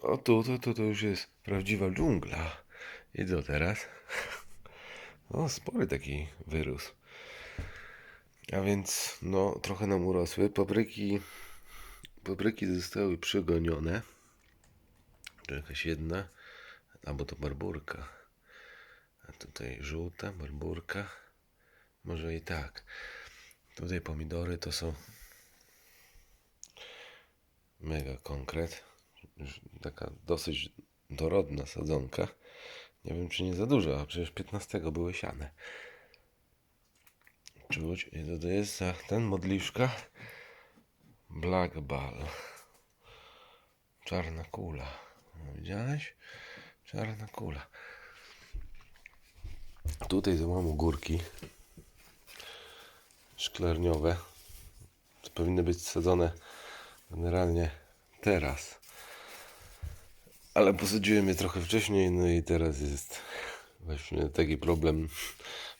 O tu, to, to, to już jest prawdziwa dżungla. I co teraz? O, spory taki wyrósł. A więc, no, trochę nam urosły. Papryki, papryki zostały przygonione. Tu jakaś jedna, albo to barburka. A tutaj żółta, barburka. Może i tak. Tutaj pomidory to są mega konkret. Taka dosyć dorodna sadzonka. Nie wiem, czy nie za dużo, a przecież 15 były siane. Czuć, i to, jest ten modliszka Black Ball. Czarna kula. Widziałeś? Czarna kula. Tutaj to mam ogórki szklarniowe. To powinny być sadzone generalnie teraz. Ale posadziłem je trochę wcześniej, no i teraz jest właśnie taki problem,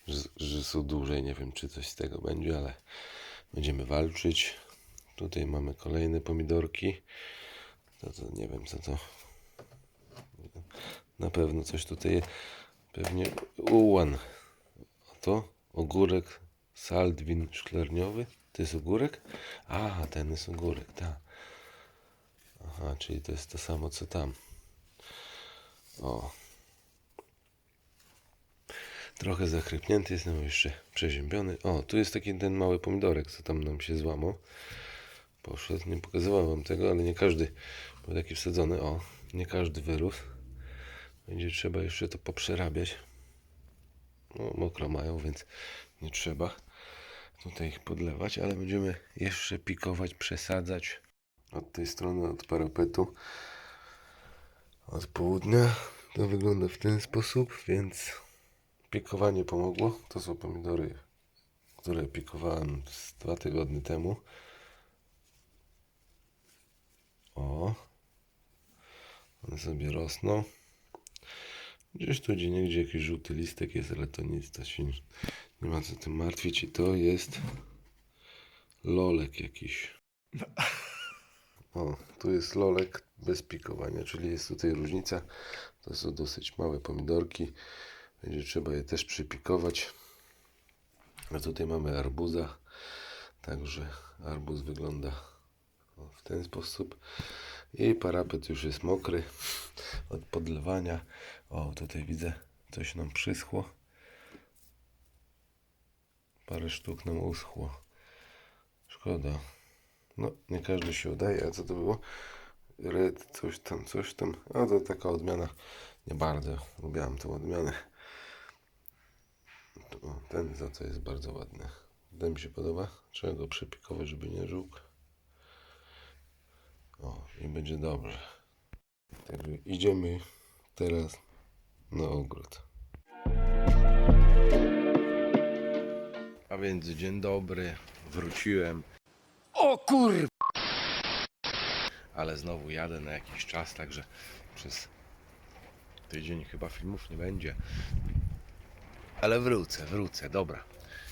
że, że są dłużej. Nie wiem, czy coś z tego będzie, ale będziemy walczyć. Tutaj mamy kolejne pomidorki. To, to nie wiem, co to. Na pewno coś tutaj. Pewnie ułan. A to ogórek saldwin szklarniowy. To jest ogórek? A, ten jest ogórek, tak. Aha, czyli to jest to samo co tam. O. Trochę zachrypnięty jestem, jeszcze przeziębiony. O, tu jest taki ten mały pomidorek, co tam nam się złamał. Poszedł, nie pokazywałem wam tego, ale nie każdy był taki wsadzony. O, nie każdy wyrósł. Będzie trzeba jeszcze to poprzerabiać. No, mokro mają, więc nie trzeba tutaj ich podlewać, ale będziemy jeszcze pikować, przesadzać od tej strony, od parapetu, od południa. To wygląda w ten sposób, więc pikowanie pomogło. To są pomidory, które pikowałem z dwa tygodnie temu. O, one sobie rosną. Gdzieś tu gdzie niegdzie jakiś żółty listek jest, ale to nic, to się nie ma co tym martwić. I to jest lolek jakiś. O, tu jest lolek bez pikowania, czyli jest tutaj różnica. To są dosyć małe pomidorki. Będzie trzeba je też przypikować. A tutaj mamy arbuza. Także arbuz wygląda w ten sposób. I parapet już jest mokry od podlewania. O, tutaj widzę, coś nam przyschło. Parę sztuk nam uschło. Szkoda. No, nie każdy się udaje. A co to było? Red, coś tam, coś tam. A to taka odmiana. Nie bardzo lubiałem tą odmianę. Ten za to jest bardzo ładny. Ten mi się podoba. Trzeba go przepikować, żeby nie żółkł. O, i będzie dobrze. Także idziemy teraz na ogród. A więc dzień dobry, wróciłem. O kur... Ale znowu jadę na jakiś czas, także przez tydzień chyba filmów nie będzie. Ale wrócę, wrócę, dobra.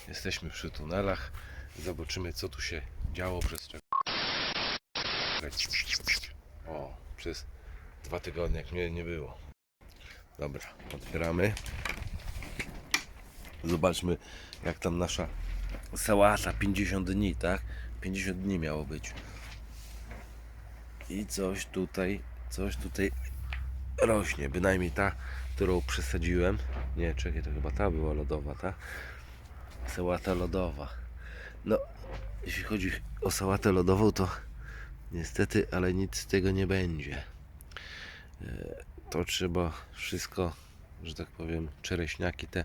Jesteśmy przy tunelach. Zobaczymy co tu się działo przez. O, przez dwa tygodnie jak mnie nie było. Dobra, otwieramy. Zobaczmy jak tam nasza sałata 50 dni, tak? 50 dni miało być. I coś tutaj, coś tutaj rośnie. Bynajmniej ta, którą przesadziłem. Nie, czekaj, to chyba ta była lodowa, ta? Sałata lodowa. No, jeśli chodzi o sałatę lodową, to niestety, ale nic z tego nie będzie. E, To trzeba wszystko, że tak powiem, czereśniaki te.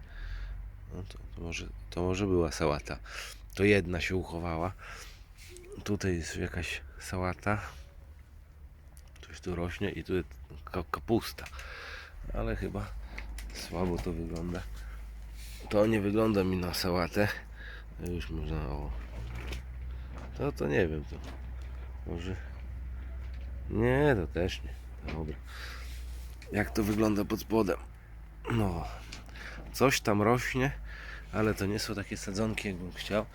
No to, to, może, to może była sałata. To jedna się uchowała. Tutaj jest jakaś sałata. Coś tu rośnie i tu jest ka- kapusta. Ale chyba słabo to wygląda. To nie wygląda mi na sałatę. Już można o. To to nie wiem to. Może. Nie, to też nie. Dobra. Jak to wygląda pod spodem? No. Coś tam rośnie, ale to nie są takie sadzonki, jakbym chciał.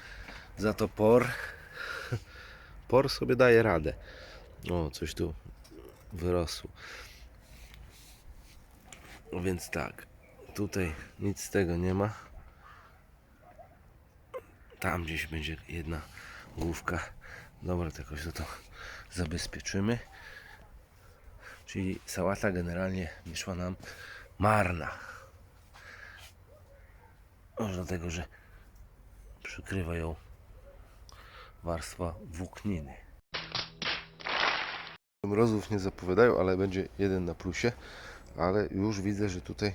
Za to por. Por sobie daje radę. O, coś tu wyrosło. No Więc tak, tutaj nic z tego nie ma. Tam gdzieś będzie jedna główka. Dobra, to jakoś to, zabezpieczymy. Czyli sałata generalnie wyszła nam marna. Może dlatego, że przykrywa ją warstwa włókniny. Mrozów nie zapowiadają, ale będzie jeden na plusie. Ale już widzę, że tutaj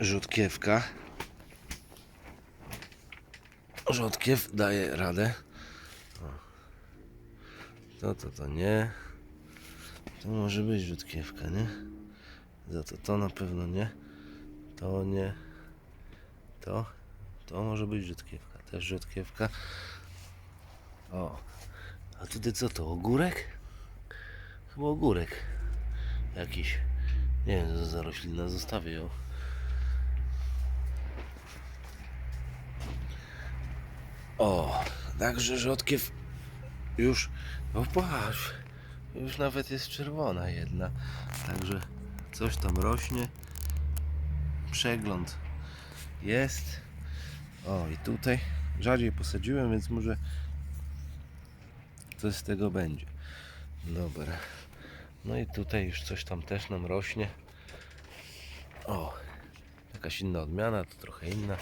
rzodkiewka. Rzodkiew daje radę. To, to, to nie. To może być rzodkiewka, nie? Za to to na pewno nie. To nie. To. To może być rzodkiewka. Też rzodkiewka. O. A tutaj co to? Ogórek? Chyba ogórek. Jakiś. Nie wiem, co za roślina. Zostawię ją. O, także rzodkiew już, no patrz, już nawet jest czerwona jedna. Także coś tam rośnie. Przegląd jest. O, i tutaj rzadziej posadziłem, więc może coś z tego będzie. Dobra. No i tutaj już coś tam też nam rośnie. O, jakaś inna odmiana, to trochę inna.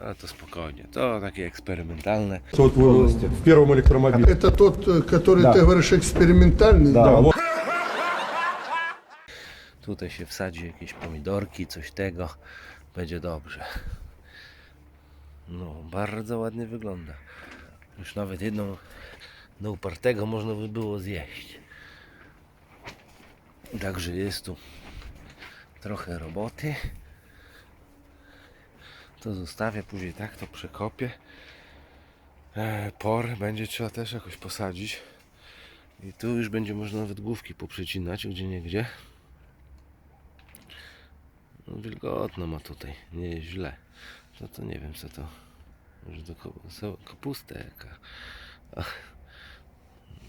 Ale to spokojnie. To takie eksperymentalne. Вот в области, в первом электромобиле. Это тот, э, который Да. ты говоришь экспериментальный? Да, вот. Tutaj się wsadzi jakieś pomidorki, coś tego. Będzie dobrze. No, bardzo ładnie wygląda. Już nawet jedną do upartego można by było zjeść. Także jest tu trochę roboty. To zostawię, później tak to przekopię. E, por będzie trzeba też jakoś posadzić. I tu już będzie można nawet główki poprzecinać, gdzie nie gdzie. No, wilgotno ma tutaj, nie jest źle. To to nie wiem co to. Może to kapusta jaka.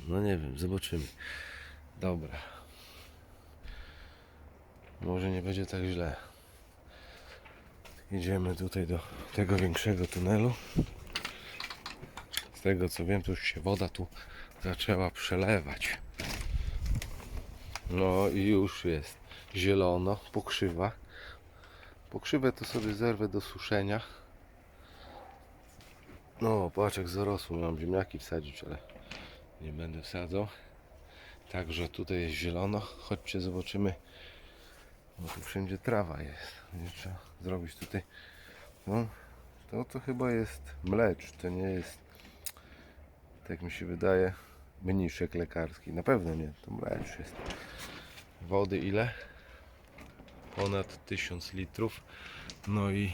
No nie wiem, zobaczymy. Dobra. Może nie będzie tak źle. Idziemy tutaj do tego większego tunelu. Z tego co wiem, to już się woda tu zaczęła przelewać. No i już jest zielono, pokrzywa. Pokrzywę to sobie zerwę do suszenia. No, patrz jak zarosło. Mam ziemniaki wsadzić, ale nie będę wsadzał. Także tutaj jest zielono. Chodźcie, zobaczymy. Bo tu wszędzie trawa jest. Będzie trzeba zrobić tutaj. No, to to chyba jest mlecz. To nie jest, tak mi się wydaje, mniszek lekarski. Na pewno nie. To mlecz jest. Wody ile? ponad 1000 litrów. No i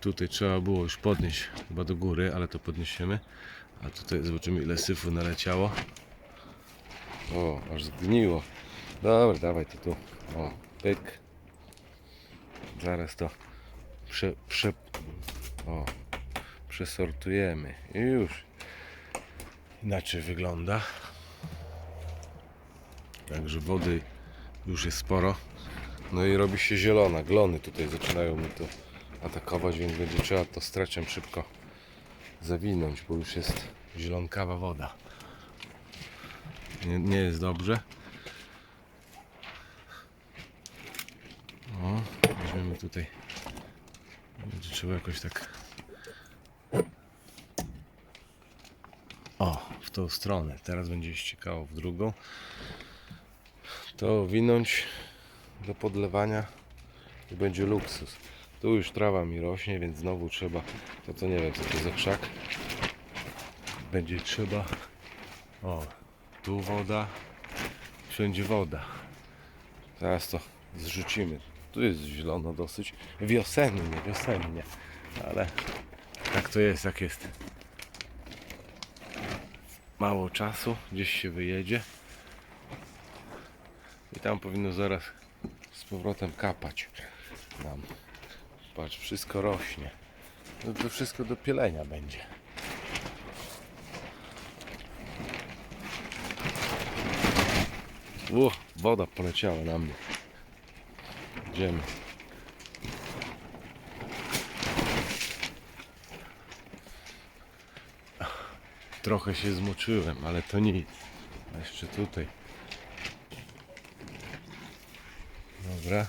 tutaj trzeba było już podnieść chyba do góry, ale to podniesiemy. A tutaj zobaczymy ile syfu naleciało. O, aż zgniło. Dobra, dawaj to tu. O, pyk. Zaraz to prze, prze, o, przesortujemy. I już inaczej wygląda. Także wody już jest sporo. No i robi się zielona. Glony tutaj zaczynają mi tu atakować, więc będzie trzeba to streczem szybko zawinąć, bo już jest zielonkawa woda. Nie, nie jest dobrze. O, weźmiemy tutaj. Będzie trzeba jakoś tak. O, w tą stronę. Teraz będzie ściekało w drugą. To winąć do podlewania i będzie luksus. Tu już trawa mi rośnie, więc znowu trzeba, to co nie wiem co to za krzak. Będzie trzeba, o, tu woda, wszędzie woda. Teraz to zrzucimy. Tu jest zielono dosyć, wiosennie, wiosennie, ale tak to jest, jak jest. Mało czasu, gdzieś się wyjedzie. I tam powinno zaraz z powrotem kapać nam. Patrz, wszystko rośnie. No to wszystko do pielenia będzie. U, woda poleciała na mnie. Idziemy. Trochę się zmoczyłem, ale to nic. A jeszcze tutaj. Dobra.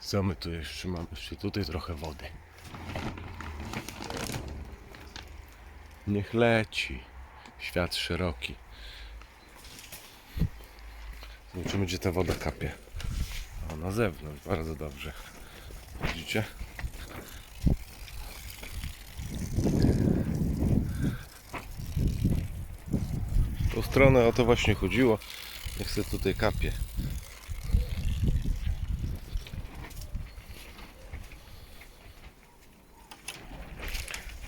Co my tu jeszcze mamy? Jeszcze tutaj trochę wody. Niech leci. Świat szeroki. Zobaczymy, gdzie ta woda kapie. O, na zewnątrz. Bardzo dobrze. Widzicie? Tą stronę o to właśnie chodziło. Niech se tutaj kapie.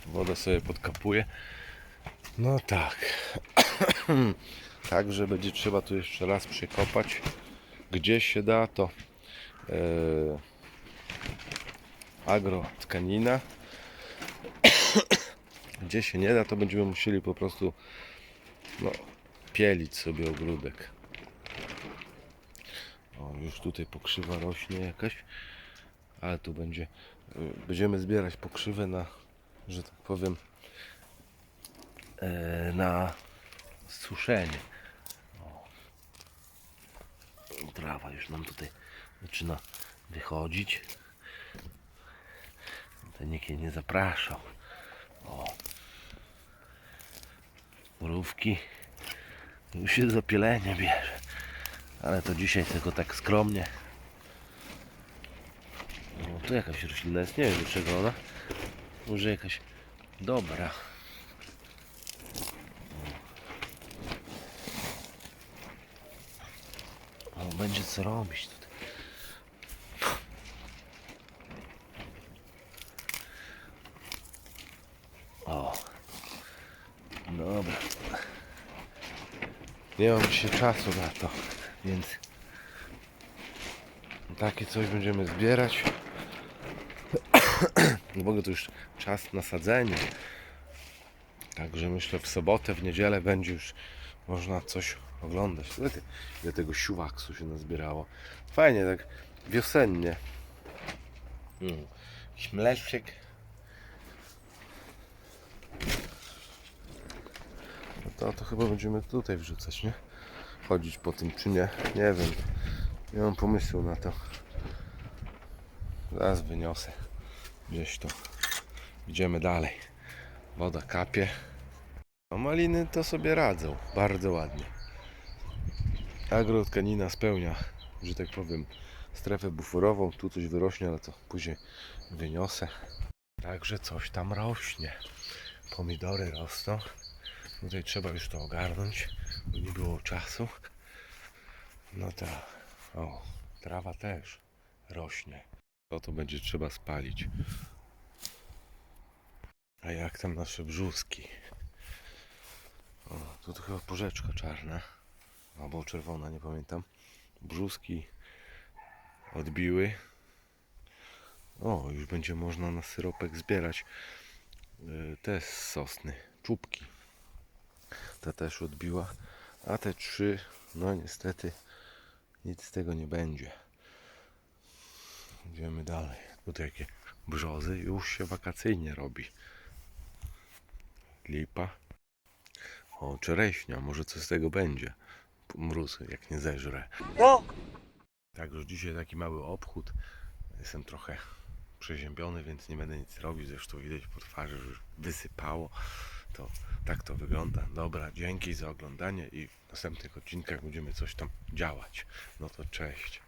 Woda sobie podkapuje. No tak. Także będzie trzeba tu jeszcze raz przekopać. Gdzie się da to agro tkanina. Gdzie się nie da to będziemy musieli po prostu no, pielić sobie ogródek. O, już tutaj pokrzywa rośnie jakaś, ale tu będzie, y, będziemy zbierać pokrzywę na, że tak powiem, e, na suszenie. O. Trawa już nam tutaj zaczyna wychodzić. Ten nikt jej nie zapraszał. O. Mrówki. Już się zapielenie bierze. Ale to dzisiaj tylko tak skromnie. O, tu jakaś roślina jest, nie wiem do czego ona. Może jakaś dobra. O, będzie co robić O. Dobra. Nie mam dzisiaj czasu na to, więc takie coś będziemy zbierać. W ogóle to już czas na sadzenie. Także myślę w sobotę, w niedzielę będzie już można coś oglądać. Ile tego siuwaksu się nazbierało. Fajnie, tak wiosennie. Mm. Jakiś mleczek. To, to chyba będziemy tutaj wrzucać, nie? Chodzić po tym czy nie? Nie wiem. Nie mam pomysłu na to. Zaraz wyniosę. Gdzieś to. Idziemy dalej. Woda kapie. A maliny to sobie radzą. Bardzo ładnie. Agrotkanina spełnia, że tak powiem, strefę buforową. Tu coś wyrośnie, ale to później wyniosę. Także coś tam rośnie. Pomidory rosną. Tutaj trzeba już to ogarnąć, bo nie było czasu. No tak. O, trawa też rośnie. To to będzie trzeba spalić. A jak tam nasze brzuski? O, tu to chyba porzeczka czarna. Albo czerwona, nie pamiętam. Brzuski odbiły. O, już będzie można na syropek zbierać y, te sosny, czubki. Ta też odbiła. A te trzy, no niestety nic z tego nie będzie. Idziemy dalej. Tutaj jakie brzozy już się wakacyjnie robi. Lipa. O, czereśnia, może coś z tego będzie. Mróz, jak nie zeżre. Także dzisiaj taki mały obchód. Jestem trochę przeziębiony, więc nie będę nic robił. Zresztą widać po twarzy, że już wysypało. To tak to wygląda. Dobra, dzięki za oglądanie i w następnych odcinkach będziemy coś tam działać. No to cześć.